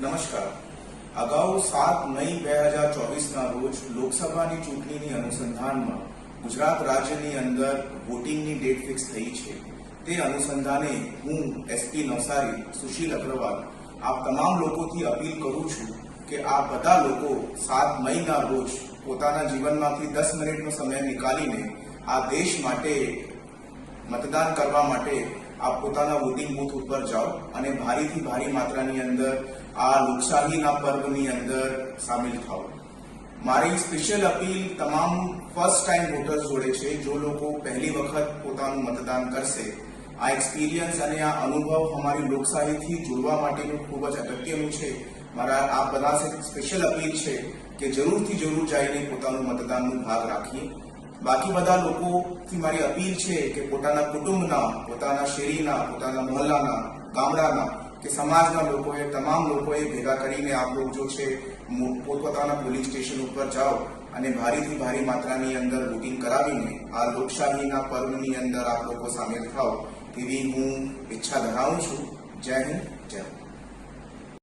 નમસ્કાર. અગાઉ સાત મઈ બે હજાર ચોવીસના રોજ લોકસભાની ચૂંટણીની અનુસંધાનમાં ગુજરાત રાજ્યની અંદર વોટિંગની ડેટ ફિક્સ થઈ છે. તે અનુસંધાને હું એસપી નવસારી, સુશીલ અગ્રવાલ, આપ તમામ લોકોથી અપીલ કરું છું કે આ બધા લોકો સાત મઈના રોજ પોતાના જીવનમાંથી દસ મિનિટનો સમય નીકાળીને આ દેશ માટે મતદાન કરવા માટે આપ પોતાના વોટિંગ બુથ ઉપર જાઓ અને ભારીથી ભારી માત્રાની અંદર આ લોકશાહીના પર્વની અંદર સામેલ થાઓ. મારી સ્પેશિયલ અપીલ તમામ ફર્સ્ટ ટાઈમ વોટર્સ જોડે છે, જો લોકો પહેલી વખત પોતાનું મતદાન કરશે. આ એક્સપિરિયન્સ અને આ અનુભવ અમારી લોકશાહીથી જોડવા માટેનું ખૂબ જ અગત્યનું છે. મારા આ બધા સ્પેશિયલ અપીલ છે કે જરૂરથી જરૂર જઈને પોતાનું મતદાનનું ભાગ રાખીએ. બાકી બધા લોકોથી મારી અપીલ છે કે પોતાના કુટુંબના, પોતાના શેરીના, પોતાના મહોલ્લાના, ગામડાના, કે સમાજના લોકોએ, તમામ લોકોએ ભેગા કરીને આપ લોકો જો છે પોતપોતાના પોલીસ સ્ટેશન ઉપર જાઓ અને ભારીથી ભારી માત્રાની અંદર વોટિંગ કરાવીને આ લોકશાહીના પર્વની અંદર આપ લોકો સામેલ થાઓ, તેવી હું ઈચ્છા ધરાવું છું જય હિન્દ, જય.